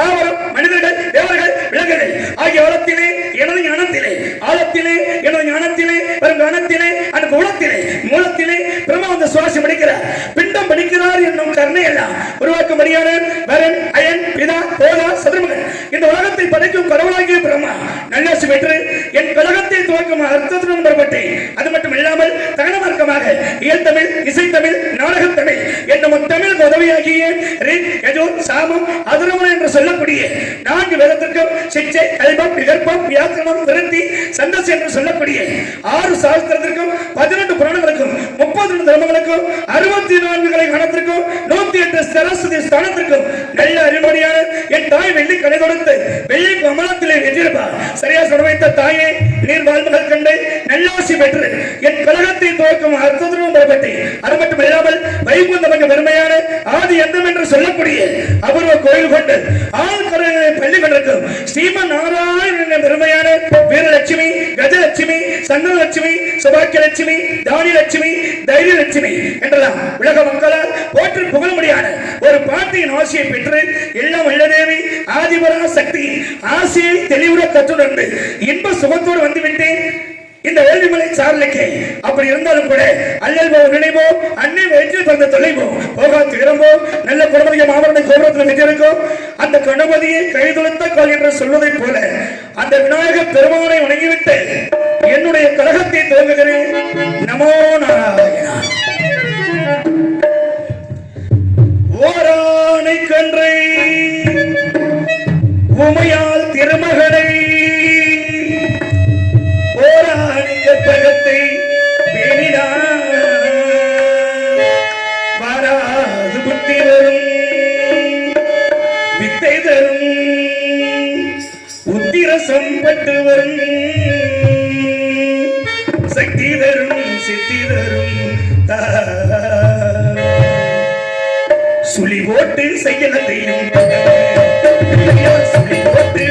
தாவரம் மனிதர்கள் தேவர்கள் விலங்குகள். ஆகிய வளத்திலே எனது ஞானத்திலே ஆழத்திலே எனது ஞானத்திலே வரும் ஞானத்திலே அந்த குளத்திலே மூலத்திலே பிரம்மா வந்து சுவாசம் படிக்கிறார். பிண்டம் படிக்கிறார் என்னும் கருணை எல்லாம் உருவாக்கும்படியான வரன் அயன் பிதா போதா சதுர்மகன். இந்த உலகத்தை படைக்கும் கடவுளாகிய பிரம்மா நல்லாசி பெற்று என் கழகத்தை துவக்கும் அர்த்தத்துடன் பெறப்பட்டேன். அது தகனமார்க்கமாக இயல்தமிழ் இசைத்தமிழ் நாடகத்தமிழ் என்னும் தமிழ் உதவியாகிய சாமம் அதுரவன் என்று சொல்லக்கூடிய நான்கு வேதத்திற்கும் சிச்சை கல்பம் விகற்பம் வியாக்கரணம் விருத்தி சந்தஸ் என்று சொல்லக்கூடிய ஆறு சாஸ்திரத்திற்கும் பதினெட்டு புராணங்களுக்கும் முப்பத்தி ரெண்டு தர்மங்களுக்கும் அறுபத்தி நான்கு கலை கணத்திற்கும் நூத்தி எட்டு சரஸ்வதி ஸ்தானத்திற்கும் நல்ல அறிவுடையான என் தாய் வெள்ளி கலை கொடுத்து வெள்ளி கமலத்திலே வென்றிருப்பார் சரியா சொல்ல வைத்த தாயே நீர் வாழ்வுகள் கண்டு நல்லாசி பெற்று என் கழகத்தை துவக்கும் அர்த்தத்திலும் பெறப்பட்டு அது மட்டும் இல்லாமல் வைகுந்தமங்க பெருமையான ஆதி எந்தம் என்று சொல்லக்கூடிய அபூர்வ கோயில் கொண்டு ஆள் பள்ளி கொண்டிருக்கும் ஸ்ரீமன் நாராயணன் என்ற பெருமையான வீரலட்சுமி கஜலட்சுமி சன்னலட்சுமி சுபாக்கிய லட்சுமி சந்தனலட்சுமி லட்சுமி தைரிய லட்சுமி என்றெல்லாம் உலக மக்களால் போற்றி புகழ முடியாத ஒரு பாட்டியின் ஆசையை பெற்று எல்லாம் வல்லதேவி ஆதிபரா சக்தி ஆசையை தெளிவுற கற்றுணர்ந்து இன்ப சுகத்தோடு வந்து அப்படி இருந்தாலும் கூட அல்லல் நினைவோ அன்னை வயிற்றில் பிறந்த தொலைவோ நல்ல குணமதிய மாமரனை கோபுரத்தில் அந்த கணபதியை கைதுளத்த கால் என்று சொல்வதைப் போல அந்த விநாயகர் பெருமானை வணங்கிவிட்டு என்னுடைய கழகத்தை துவங்குகிறேன். நமோ நாராயணா. ஓரானை கன்றை உமையா தரும் தரும் சுழி போட்டு செய்யலத்தையும் சுழி போட்டு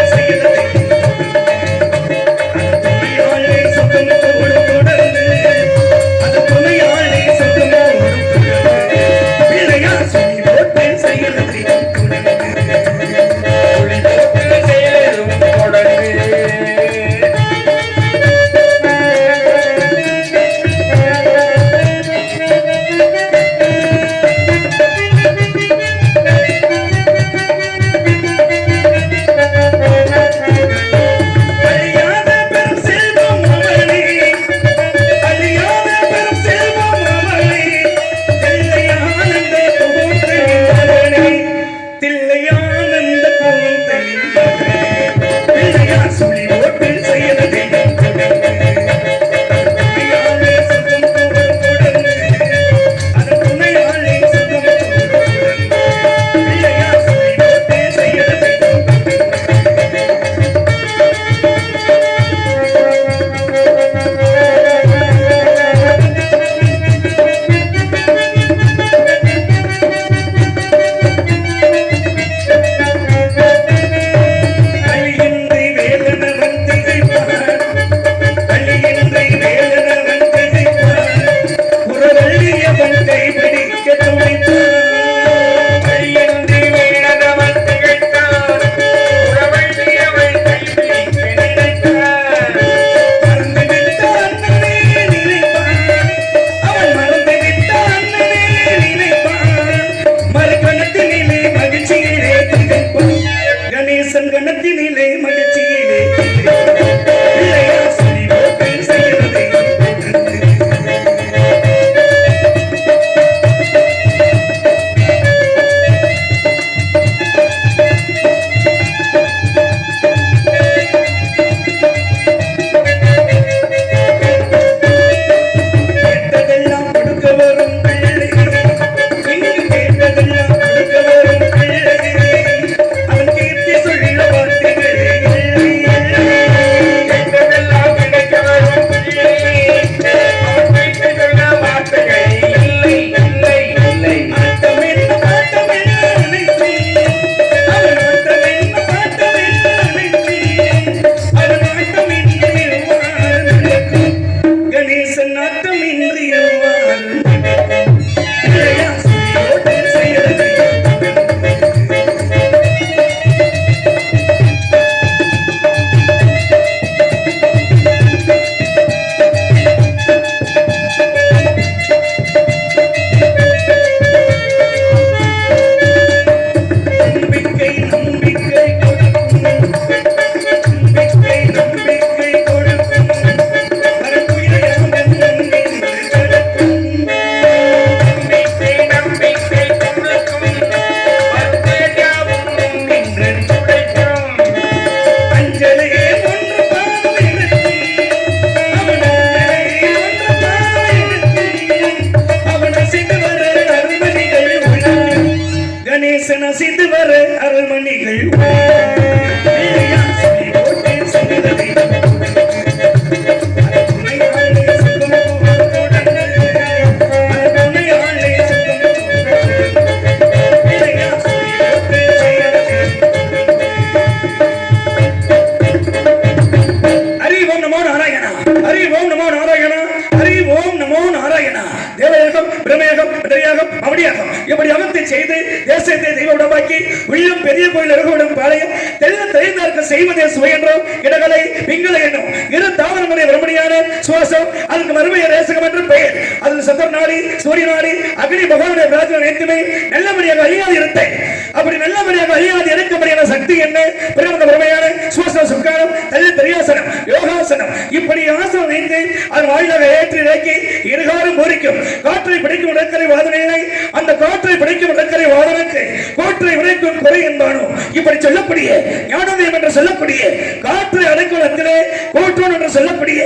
இப்படி ஆசனம் வைத்து அது வாயிலாக ஏற்றி இறக்கி இருகாரும் பொறிக்கும். காற்றை பிடிக்கும் இடக்கரை வாதனையை அந்த காற்றை பிடிக்கும் இடக்கரை வாதனுக்கு கோற்றை விளைக்கும் குறை என்பானோ? இப்படி சொல்லக்கூடிய ஞானோதயம் என்று சொல்லக்கூடிய காற்றை அடைக்கும் இடத்திலே கோற்றோன் என்று சொல்லக்கூடிய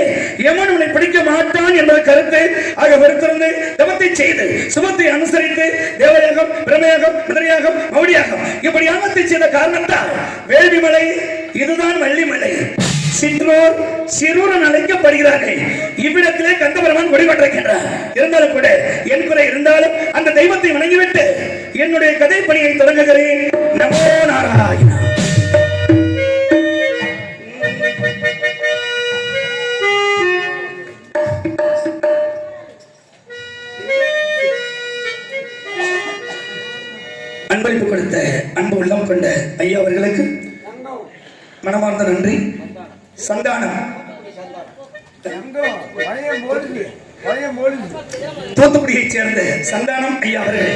எமன் உன்னை பிடிக்க மாட்டான் என்பது கருத்து ஆக பொறுத்திருந்து தவத்தை செய்து சுமத்தை அனுசரித்து தேவயாகம் பிரமயாகம் மிதரையாகம் மௌடியாகம் இப்படி யாகத்தை செய்த காரணத்தால் வேள்விமலை இதுதான் வள்ளிமலை. சிற்றோர் சிறுவன் அழைக்கப்படுகிறார்கள். இவ்விடத்திலே கந்தபெருமான் குடிபட்டிருக்கின்றார் இருந்தாலும் கூட என் குறை இருந்தாலும் அந்த தெய்வத்தை வணங்கிவிட்டு என்னுடைய கதை பணியை தொடங்குகிறேன். நமோ நாராயணா. அன்பளிப்பு கொடுத்த அன்பு உள்ளம் கொண்ட ஐயா அவர்களுக்கு மனமார்ந்த நன்றி. சந்தானம். தூத்துக்குடியை சேர்ந்த சந்தானம் ஐயா அவர்கள்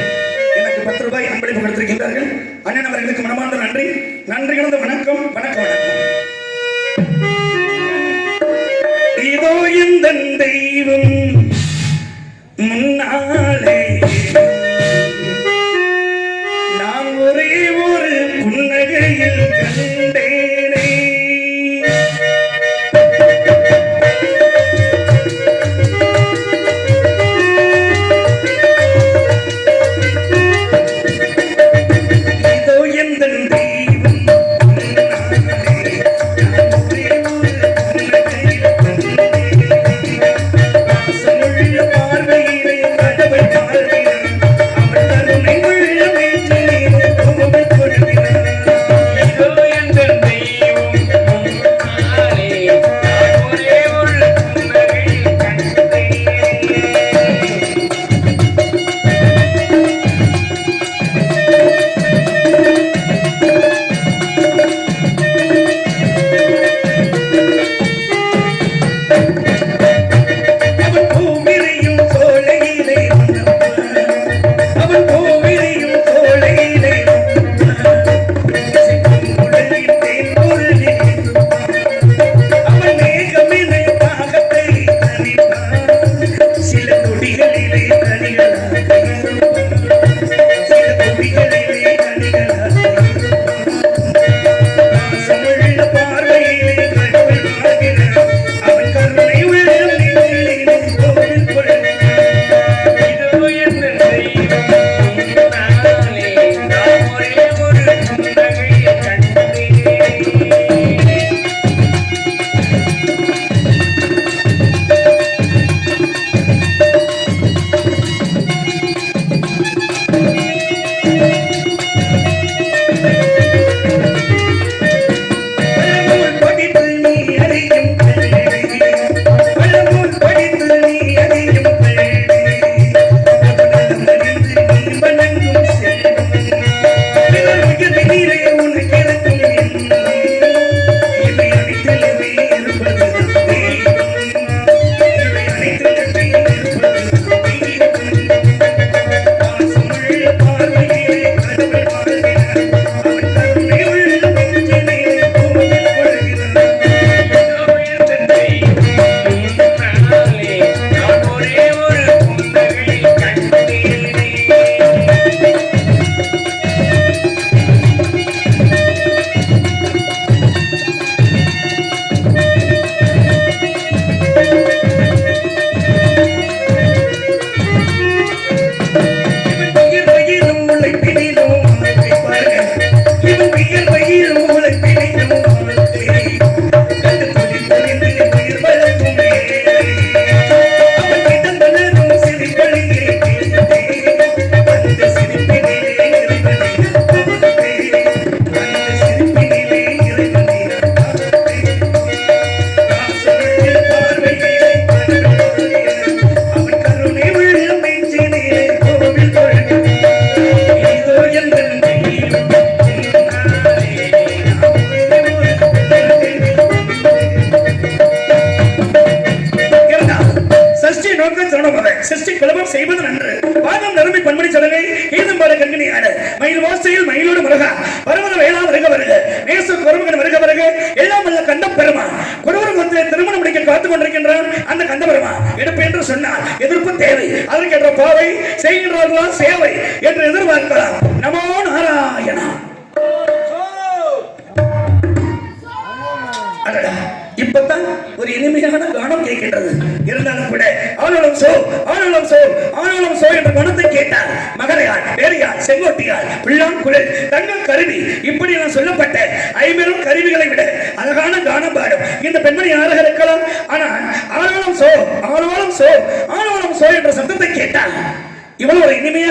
எனக்கு பத்து ரூபாய் அன்பளிப்பு கொடுத்திருக்கின்றார்கள். அண்ணன் அவர்களுக்கு மனமார்ந்த நன்றி. நன்றி கலந்த வணக்கம். வணக்கம் வணக்கம். இதோ இந்த தெய்வம் முன்னாலே. நான் ஒரே ஒரு புன்னகையில் கண்டேனே.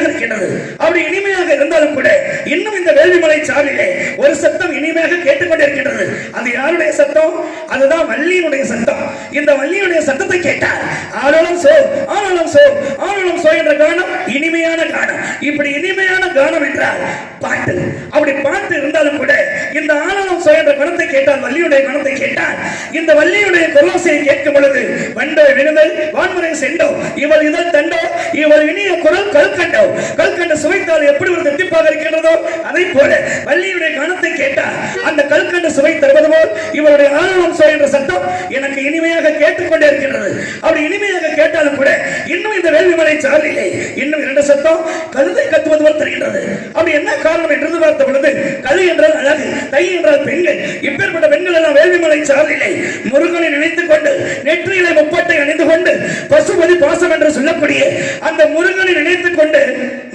இருக்கின்றது. அப்படி இனிமையாக இருந்தாலும் கூட இன்னும் இந்த வேள்விமலை சாலையிலே ஒரு சத்தம் இனிமையாக கேட்டுக்கொண்டிருக்கின்றது. அது யாருடைய சத்தம்? அதுதான் வள்ளியினுடைய சத்தம். இந்த வள்ளியுடைய சத்தத்தை கேட்டால் ஆளுநம் சோ ஆளுநம் சோ ஆளுநம் சோ என்ற கானம் இனிமையான கானம் இப்படி இனிமையான கானம் என்றால் பாட்டு. அப்படி பாட்டு இருந்தாலும் கூட இந்த ஆளுநம் சோ என்ற கணத்தை கேட்டால் வள்ளியுடைய கணத்தை கேட்டால் இந்த வள்ளியுடைய கொலோசையை கேட்கும் பொழுது வண்டோ விழுதல் வான்முறை சென்றோ இவள் இதழ் தண்டோ இவள் இனிய குரல் கல்கண்டோ கல்கண்ட சுவைத்தால் எப்படி ஒரு தித்திப்பாக இருக்கின்றதோ அதை போல வள்ளியுடைய கணத்தை கேட்டால் அந்த கல்கண்ட சுவை தருவது போல் இவருடைய ஆணவம் சுவை என்ற சட்டம் எனக்கு இனிமையாக கேட்டுக்கொண்டே இருக்கின்றது. அப்படி இனிமையாக கேட்டாலும் கூட இன்னும் இந்த வேள்விமலை சாலையிலே இன்னும் இரண்டு சத்தம் கழுதை கத்துவது போல் தெரிகின்றது. அப்படி என்ன காரணம் என்று பார்த்த பொழுது கழு என்றால் அழகு தை என்றால் பெண்கள் இப்பேற்பட்ட பெண்கள் எல்லாம் வேள்விமலை சாலையிலே முருகனை நினைத்துக் கொண்டு நெற்றியிலே முப்பட்டை அணிந்து கொண்டு பசுபதி பாசம் என்று சொல்லக்கூடிய அந்த முருகனை நினைத்துக் கொண்டு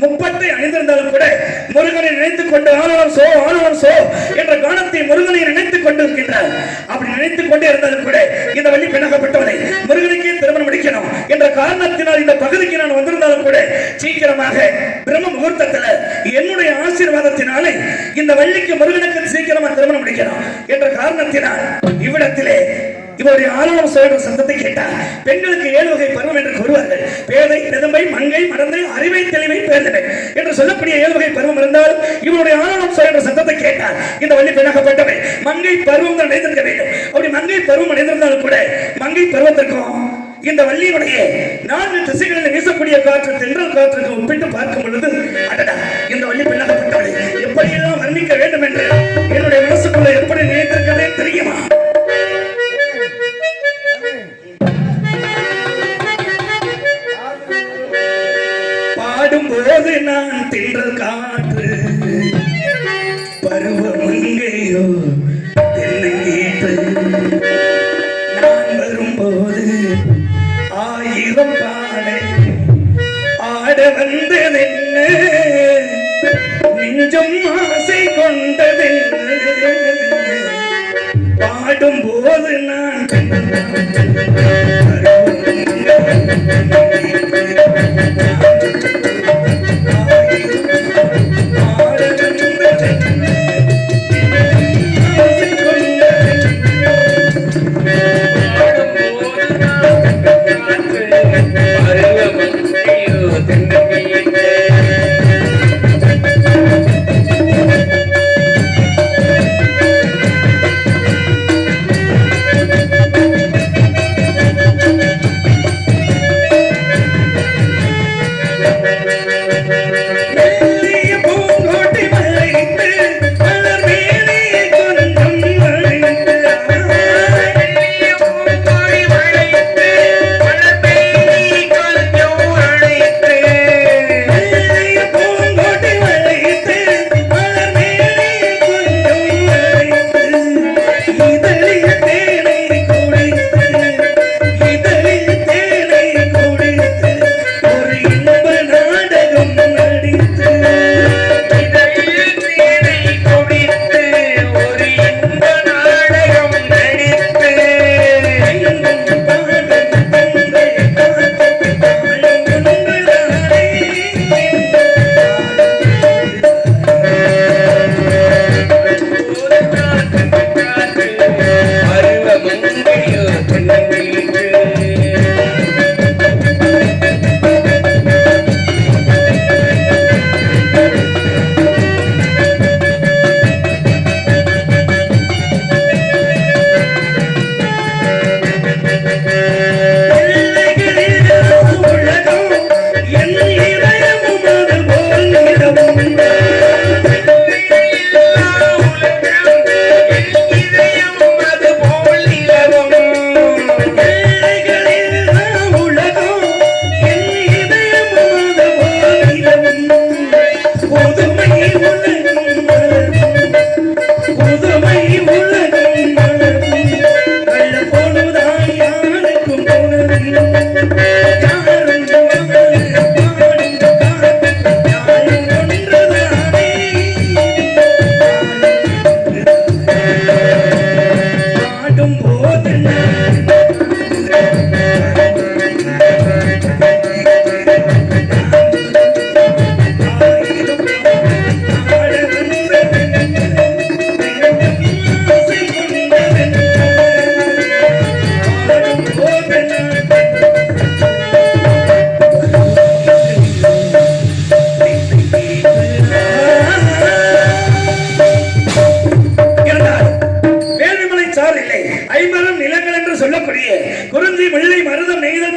முப்பட்டை அணிந்திருந்தாலும் கூட முருகனை நினைத்துக் கொண்டு ஆனவன் சோ ஆனவன் சோ என்ற கானத்தை முருகனை நினைத்துக் கொண்டு இருக்கின்றார். அப்படி நினைத்துக் கொண்டே இருந்தாலும் கூட இந்த வள்ளி பிணக்கப்பட்டவனை முருகனுக்கே திருமணம் முடிக்கணும் என்ற காரணத்தினால் இந்த பகுதிக்கு நான் வந்திருந்தாலும் கூட சீக்கிரமாக பிரம்ம முகூர்த்தத்துல என்னுடைய ஆசீர்வாதத்தினாலே இந்த வள்ளிக்கு முருகனுக்கு சீக்கிரமா திருமணம் முடிக்கணும் என்ற காரணத்தினால் இவ்விடத்திலே இவருடைய ஆணவம் சொல்ற சந்தத்தை கேட்டார் பெண்களுக்கு ஏழு வகை பருவம் என்று கூறுவார்கள். பேதை பெதம்பை மங்கை மடந்தை அறிவை தெளிவை பேர்ந்தனை என்று சொல்லக்கூடிய ஏழு வகை பருவம் இருந்தால் இவருடைய ஆணவம் சொல்ற சந்தத்தை கேட்டார் இந்த வள்ளி பெண்ணாகப்பட்டவை மங்கை பருவம் தான் அடைந்திருக்க வேண்டும். அப்படி மங்கை பருவம் அடைந்திருந்தாலும் கூட மங்கை பருவத்திற்கும் இந்த வள்ளியுடைய நான்கு திசைகளில் வீசக்கூடிய காற்று தென்றல் காற்றுக்கு ஒப்பிட்டு பார்க்கும் பொழுது அடடா இந்த வள்ளி பெண்ணாகப்பட்டவளை எப்படியெல்லாம் வர்ணிக்க வேண்டும் என்று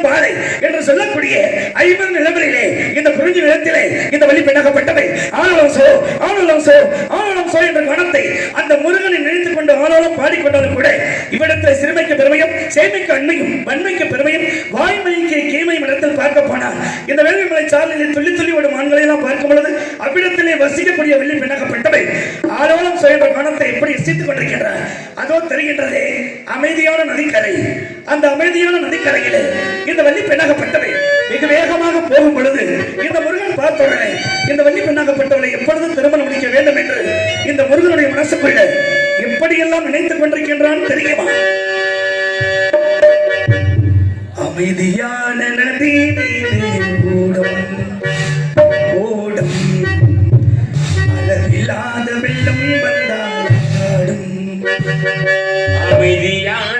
பாதை என்று சொல்லக்கூடிய ஐம்பது நிலவரிலே இந்த குறிஞ்சி நிலத்திலே இந்த வழி பெண்ணாகப்பட்டவை ஆனலம்சோ ஆனலம்சோ என்ற கணத்தை அந்த முருகனை நினைத்து கொண்டு ஆனாலும் பாடிக்கொண்டாலும் கூட இவ்விடத்தில் சிறுமைக்கு பெருமையும் சேமைக்கு அண்மையும் வன்மைக்கு பெருமையும் வாய்மைக்கு கீமையும் இடத்தில் பார்க்க போனார் இந்த வேலைமலை சாலையில் துள்ளி துள்ளி ஓடும் ஆண்களை எல்லாம் பார்க்கும் பொழுது அவ்விடத்திலே வசிக்கக்கூடிய வெள்ளி பெண்ணாகப்பட்டவை ஆலோலம் சுயம்பர் கணத்தை எப்படி இசித்துக் கொண்டிருக்கின்றார் அதோ தெரிகின்றதே அமைதியான நதிக்கரை. அந்த அமைதியான நதிக்கரையிலே இந்த வள்ளி பெண்ணாகப்பட்டவை மிக வேகமாக போகும் பொழுது இந்த முருகன் பார்த்தவுடனே இந்த வள்ளி பெண்ணாகப்பட்டவளை எப்பொழுதும் திருமணம் முடிக்க வேண்டும் என்று இந்த முருகனுடைய மனசுக்குள்ள எப்படியெல்லாம் நினைத்துக் கொண்டிருக்கின்றான் தெரியுமா? அமைதியான நதி நீரில் ஓடும் அளவில்லாத வெள்ளம் வந்தால் அமைதியான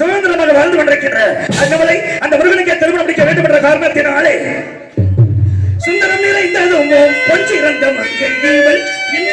சுதந்திரமாக வாழ்ந்து கொண்டிருக்கின்ற நம்மளை அந்த முருகனுக்கே திருமணம் முடிக்க வேண்டும் என்ற காரணத்தினாலே சுந்தரம் நிறைந்ததும் கொஞ்சம் இறந்த மங்கை இந்த